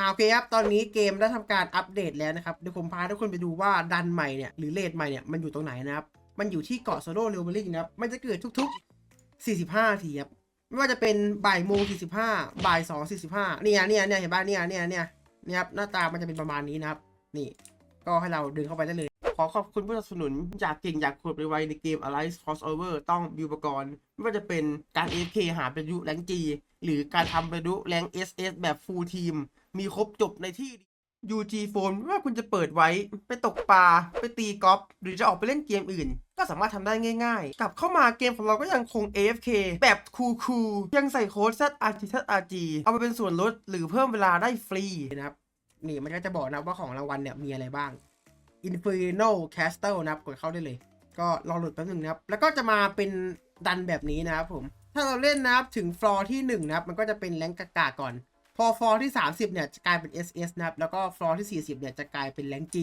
อ่าโอเคครับ ตอนนี้เกมได้ทำการอัปเดตแล้วนะครับ เดี๋ยวผมพาทุกคนไปดูว่าดันใหม่เนี่ยหรือเลทใหม่เนี่ยมันอยู่ตรงไหนนะครับ มันอยู่ที่เกาะโซโล่เรเวลลิ่งนะครับ มันจะเกิดทุก ๆ 45นาทีครับ ไม่ว่าจะเป็นบ่ายโมง45บ่าย2 45เนี่ยเนี่ยเนี่ยเห็นป่ะเนี่ยเนี่ยเนี่ยนี่ครับหน้าตามันจะเป็นประมาณนี้นะครับ นี่ ก็ให้เราเดินเข้าไปได้เลย ขอขอบคุณผู้สนับสนุนอยากเก่งอยากขวดไปไวในเกม Alliance Crossover ต้องบิวปกรณ์ไม่ว่าจะเป็นการ AFK หาประยุแรงจีหรือการทำประยุแรง SS แบบ full team มีครบจบในที่ UG Phone ไม่ว่าคุณจะเปิดไว้ ไปตกปลา ไปตีกอล์ฟหรือจะออกไปเล่นเกมอื่น ก็สามารถทำได้ง่ายๆ กลับเข้ามาเกมของเราก็ยังคง AFK แบบคูลๆยังใส่โค้ด ZRG ZRG เอาไปเป็นส่วนลดหรือเพิ่มเวลาได้ฟรีนะครับ นี่มันก็จะบอกนะว่าของรางวัลเนี่ยมีอะไรบ้าง Inferno Castle นะครับกดเข้าได้เลย ก็รอโหลดแป๊บนึงนะครับ แล้วก็จะมาเป็นดันแบบนี้นะครับผม ถ้าเราเล่นนะครับถึงฟลอร์ที่1นะครับมันก็จะเป็นแรงกากาก่อน พอฟลอร์ที่ 30 เนี่ย จะกลายเป็น SS นะครับ แล้วก็ฟลอร์ที่ 40 เนี่ย จะกลายเป็นแรง G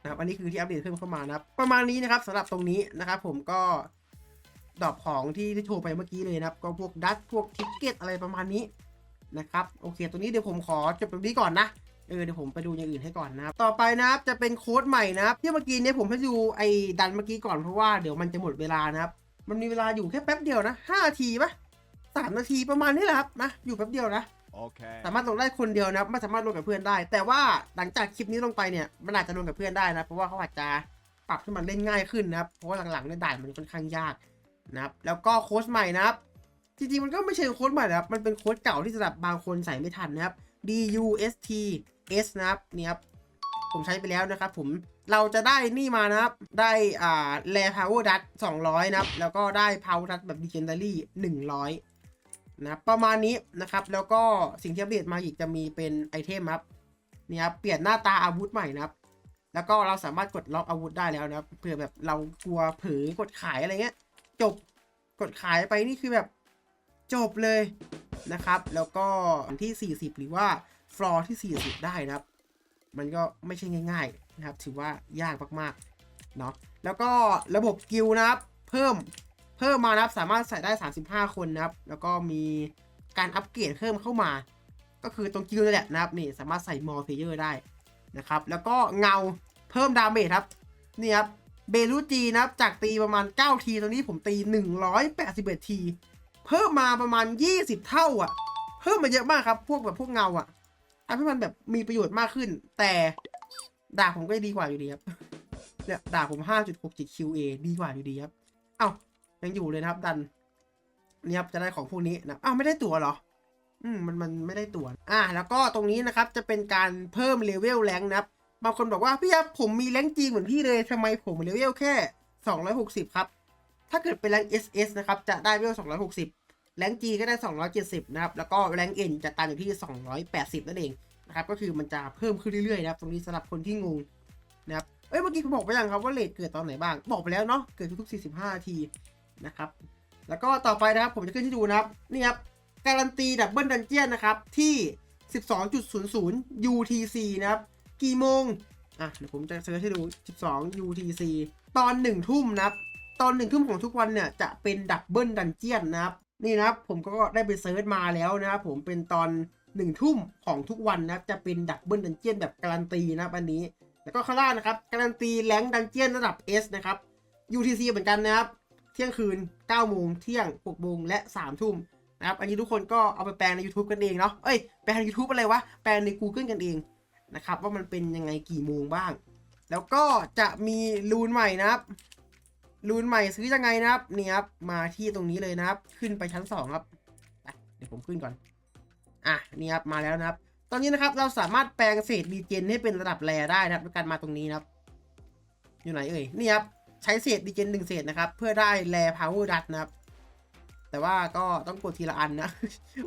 นะครับ อันนี้คือที่อัปเดตเพิ่มเข้ามานะครับ ประมาณนี้นะครับสำหรับตรงนี้นะครับผมก็ดอปของที่ที่โชว์ไปเมื่อกี้เลยนะครับ ก็พวกดัตพวกทิกเก็ตอะไรประมาณนี้นะครับ โอเค ตัวนี้เดี๋ยวผมขอจบตรงนี้ก่อนนะเออเดี๋ยวผมไปดูอย่างอื่นให้ก่อนนะครับ ต่อไปนะครับจะเป็นโค้ดใหม่นะครับที่เมื่อกี้เนี่ยผมให้ดูไอ้ดันเมื่อกี้ก่อนเพราะว่าเดี๋ยวมันจะหมดเวลานะครับ มันมีเวลาอยู่แค่แป๊บเดียวนะห้านาทีปะสามนาทีประมาณนี้แหละครับนะอยู่แป๊บเดียวนะ Okay. สามารถลงได้คนเดียวนะครับไม่สามารถลงกับเพื่อนได้ แต่ว่าหลังจากคลิปนี้ลงไปเนี่ยมันอาจจะลงกับเพื่อนได้นะเพราะว่าเขาอาจจะปรับให้มันเล่นง่ายขึ้นนะครับเพราะว่าหลังๆเนี่ยด่านมันค่อนข้างยากนะครับแล้วก็โค้ดใหม่นะครับจริงๆมันก็ไม่ใช่โค้ดใหม่นะครับ มันเป็นโค้ดเก่าที่สำหรับบางคนใส่ไม่ทันนะครับ D U S T S นะครับนี่ครับ ผมใช้ไปแล้วนะครับผม เราจะได้นี่มานะครับ ได้อ่าแรพาวเวอร์ดัต200นะครับ แล้วก็ได้พาวเวอร์ดัตแบบดิเจนดารี่100นะครับประมาณนี้นะครับแล้วก็สิ่งที่อัปเดตมาอีกจะมีเป็นไอเทมครับนี่ครับเปลี่ยนหน้าตาอาวุธใหม่นะครับ แล้วก็เราสามารถกดล็อกอาวุธได้แล้วนะครับเผื่อแบบเรากลัวเผลอกดขายอะไรเงี้ย จบกดขายไปนี่คือแบบจบเลยนะครับ แล้วก็ที่ 40 หรือว่าฟลอร์ที่ 40 ได้นะครับ มันก็ไม่ใช่ง่ายๆนะครับ ถือว่ายากมากๆเนาะแล้วก็ระบบกิลนะครับ เพิ่ม เพิ่มมานะครับสามารถใส่ได้ 35 คนนะครับ แล้วก็มีการอัปเกรดเพิ่มเข้ามา ก็คือตรงกิลด์นี่แหละนะครับนี่สามารถใส่มอลเพเยอร์ได้นะครับ แล้วก็เงาเพิ่มดาเมจครับนี่ครับเบลูจีนะครับจากตีประมาณ 9 ทีตอนนี้ผมตี 181 ที เพิ่มมาประมาณ 20 เท่าอะ เพิ่มมาเยอะมากครับ พวกแบบพวกเงาอะทำให้มันแบบมีประโยชน์มากขึ้น แต่ดาบผมก็ดีกว่าอยู่ดีครับเนี่ยดาผม 5.67 QA ดีกว่าอยู่ดีครับ เอ้า ยังอยู่เลยนะครับ ดันนี่ครับจะได้ของพวกนี้นะอ้าวไม่ได้ตั๋วเหรอ อืมมันมันไม่ได้ตั๋วอ่า แล้วก็ตรงนี้นะครับจะเป็นการเพิ่มเลเวลแรงนะครับบางคนบอกว่าพี่ครับผมมีแรงค์จีเหมือนพี่เลยทำไมผมเลเวลแค่ 260 ครับ ถ้าเกิดเป็นแรง SS นะครับจะได้เลเวล260 แรง G ก็ได้ 270 นะครับ แล้วก็แรง N จะตามอยู่ที่ 280 นั่นเองนะครับก็คือมันจะเพิ่มขึ้นเรื่อยๆนะครับ ตรงนี้สำหรับคนที่งงนะครับเอ้ยเมื่อกี้ผมบอกไปยังครับว่าเลทเกิดตอนไหนบ้างบอกไปแล้วเนาะเกิดทุกๆ45นาที นะครับ แล้วก็ต่อไปนะครับผมจะขึ้นให้ดูนะครับนี่ครับการันตีดับเบิลดันเจียนนะครับที่ 12.00 UTC นะครับ กี่โมงอะเดี๋ยวผมจะเซิร์ชให้ดู 12 UTC ตอน 1 ทุ่มนะครับ ตอน 1 ทุ่มของทุกวันเนี่ยจะเป็นดับเบิลดันเจียนนะครับ นี่นะครับผมก็ได้ไปเซิร์ชมาแล้วนะครับผมเป็นตอน1ทุ่มของทุกวันนะครับจะเป็นดับเบิลดันเจียนแบบการันตีนะครับอันนี้ แล้วก็ข้างล่างนะครับการันตีแรงดันเจียนระดับ S นะครับ UTC เหมือนกันนะครับ เที่ยงคืน9โมงเที่ยง6โมงและ3ทุ่มนะครับ อันนี้ทุกคนก็เอาไปแปลงใน YouTube กันเองเนาะ เอ้ย แปลงใน YouTube อะไรวะ แปลงใน Google กันเองนะครับ ว่ามันเป็นยังไงกี่โมงบ้าง แล้วก็จะมีรูนใหม่นะครับ รูนใหม่ซื้อยังไงนะครับ นี่ครับ มาที่ตรงนี้เลยนะครับ ขึ้นไปชั้น 2 ครับเดี๋ยวผมขึ้นก่อน อะ นี่ครับ มาแล้วนะครับ ตอนนี้นะครับ เราสามารถแปลงเศษดีเจนให้เป็นระดับแรได้นะครับ ด้วยการมาตรงนี้นะครับ อยู่ไหนเอ่ย นี่ครับ ใช้เศษดีเจนหนึ่งเศษนะครับ เพื่อได้แรพาวเวอร์ดัตนะครับ แต่ว่าก็ต้องกดทีละอันนะ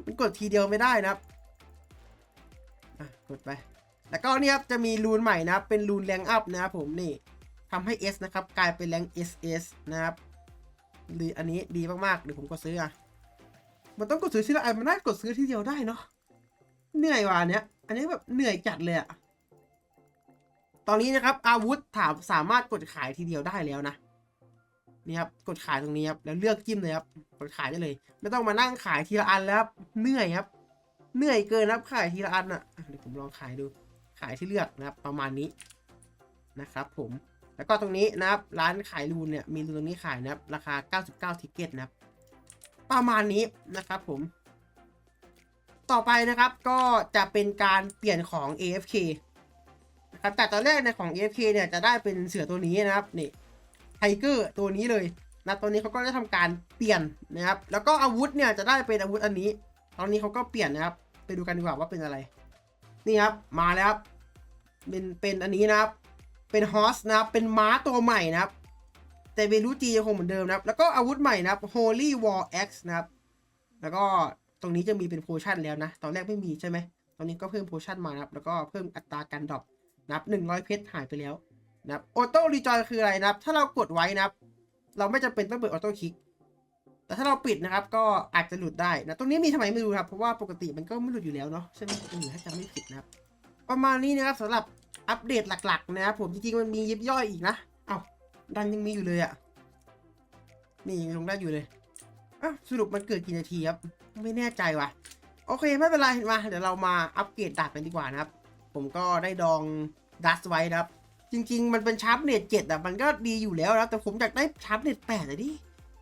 มันกดทีเดียวไม่ได้นะครับกดไป แล้วก็เนี่ยครับจะมีรูนใหม่นะครับ เป็นรูนแรงอัพนะครับผมนี่ทำให้ S นะครับ กลายเป็นแรง SS นะครับดีอันนี้ดีมากๆเดี๋ยวผมกดซื้ออะมันต้องกดซื้อทีละอันมันน่ากดซื้อทีเดียวได้เนาะเหนื่อยว่ะอันเนี้ยอันนี้แบบเหนื่อยจัดเลยอะ ตอนนี้นะครับ อาวุธถามสามารถกดขายทีเดียวได้แล้วนะนี่ครับกดขายตรงนี้ครับแล้วเลือกจิ้มเลยครับกดขายได้เลย ไม่ต้องมานั่งขายทีละอันแล้วครับเหนื่อยครับ เหนื่อยเกินครับขายทีละอันอะเดี๋ยวผมลองขายดูขายที่เลือกนะครับ ประมาณนี้นะครับ ผมแล้วก็ตรงนี้นะครับร้านขายรูนเนี่ยมีรูนตรงนี้ขายนะครับ ราคา 99 ทิกเก็ตนะครับ ประมาณนี้นะครับผม ต่อไปนะครับก็จะเป็นการเปลี่ยนของ AFK ครับแต่ตอนแรกในของ AFK เนี่ยจะได้เป็นเสือตัวนี้นะครับนี่ไทเกอร์ตัวนี้เลยนะตัวนี้เขาก็จะทำการเปลี่ยนนะครับแล้วก็อาวุธเนี่ยจะได้เป็นอาวุธอันนี้ ตอนนี้เขาก็เปลี่ยนนะครับ ไปดูกันดีกว่าว่าเป็นอะไร นี่ครับมาแล้วครับเป็นเป็นอันนี้นะครับ เป็นฮอสนะครับเป็นม้าตัวใหม่นะครับ แต่เบลูจียังคงเหมือนเดิมนะครับ แล้วก็อาวุธใหม่นะครับ Holy War X นะครับ แล้วก็ตรงนี้จะมีเป็นโพชั่นแล้วนะ ตอนแรกไม่มีใช่ไหมตอนนี้ก็เพิ่มโพชั่นมานะครับ แล้วก็เพิ่มอัตราการดรอป นับหนึ่งร้อยเพชรหายไปแล้วนะครับออโต้รีจอยคืออะไรนะครับ ถ้าเรากดไว้นะครับ เราไม่จำเป็นต้องเปิดออโต้คลิกแต่ถ้าเราปิดนะครับ ก็อาจจะหลุดได้นะตรงนี้มีทำไมไม่รู้ครับเพราะว่าปกติมันก็ไม่หลุดอยู่แล้วเนาะใช่ไหมเออถ้าจำไม่ผิดนะครับ ประมาณนี้นะครับสำหรับอัปเดตหลัก ๆ นะครับผมจริงๆมันมียิบย่อยอีกนะเอ้าดันยังมีอยู่เลยอะ่ะนี่ยังลงได้อยู่เลยอะสรุปมันเกิดกี่นาทีครับ ไม่แน่ใจว่ะ โอเค ไม่เป็นไรเห็นมาเดี๋ยวเรามาอัปเกรดดาบกันดีกว่านะครับ ผมก็ได้ดองดัสไว้นะครับ จริง ๆ มันเป็นชาร์ปเน็ตเจ็ดอะมันก็ดีอยู่แล้วนะแต่ผมอยากได้ชาร์ปเน็ตแปดเลยดิ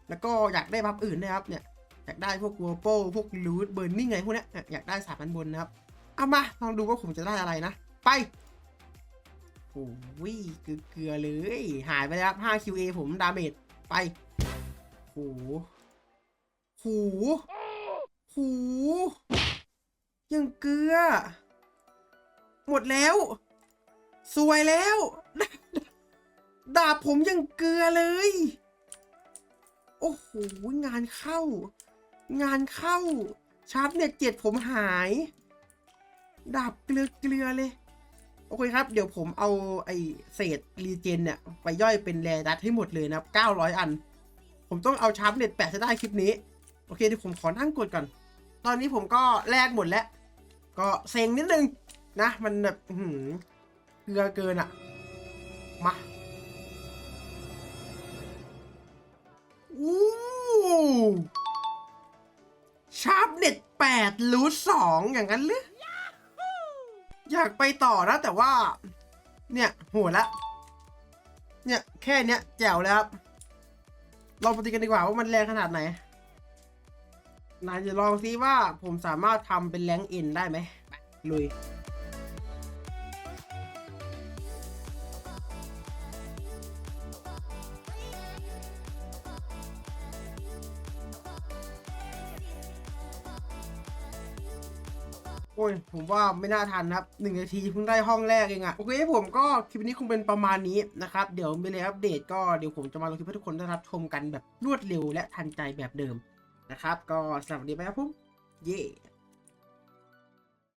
แล้วก็อยากได้บัฟอื่นนะครับเนี่ยอยากได้พวกวัวโป้พวกลูดเบิร์นนิ่งไรพวกเนี้ยอยากได้สามพันบนนะครับเอามาลองดูว่าผมจะได้อะไรนะ ไปโอ้ยเกลือเลย หายไปแล้วครับ 5 QA ผมดาเมจไปโหโหโหยังเกลือ หมดแล้ว สวยแล้ว ดาบผมยังเกลือเลย โอ้โห งานเข้า งานเข้า ชาร์ปเน็ตเจ็ดผมหาย ดาบเกลือเกลือเลย โอเคครับ เดี๋ยวผมเอาไอเศษรีเจนเนี่ย ไปย่อยเป็นแรดัตให้หมดเลยนะครับ900อัน ผมต้องเอาชาร์ปเน็ตแปะจะได้คลิปนี้ โอเคเดี๋ยวผมขอนั่งกดก่อน ตอนนี้ผมก็แลกหมดแล้ว ก็เซ็งนิดนึง นะ มันแบบหือเกลือเกินอะมาอู้ชาร์ปเน็ตแปดรูทสองอย่างนั้นหรืออยากไปต่อนะ แต่ว่า เนี่ยโหดละ เนี่ย แค่เนี้ยแจ๋วแล้วครับลองปฏิกันดีกว่าว่ามันแรงขนาดไหนนายจะลองซิว่าผมสามารถทำเป็นแรงเอ็นได้ไหมลุย โอ้ยผมว่าไม่น่าทันครับหนึ่งนาทีเพิ่งได้ห้องแรกเองอะโอเคผมก็คลิปนี้คงเป็นประมาณนี้นะครับเดี๋ยวมีอะไรอัปเดตก็เดี๋ยวผมจะมาลงคลิปให้ทุกคนได้รับชมกันแบบรวดเร็วและทันใจแบบเดิมนะครับก็สวัสดีไปครับผมเย่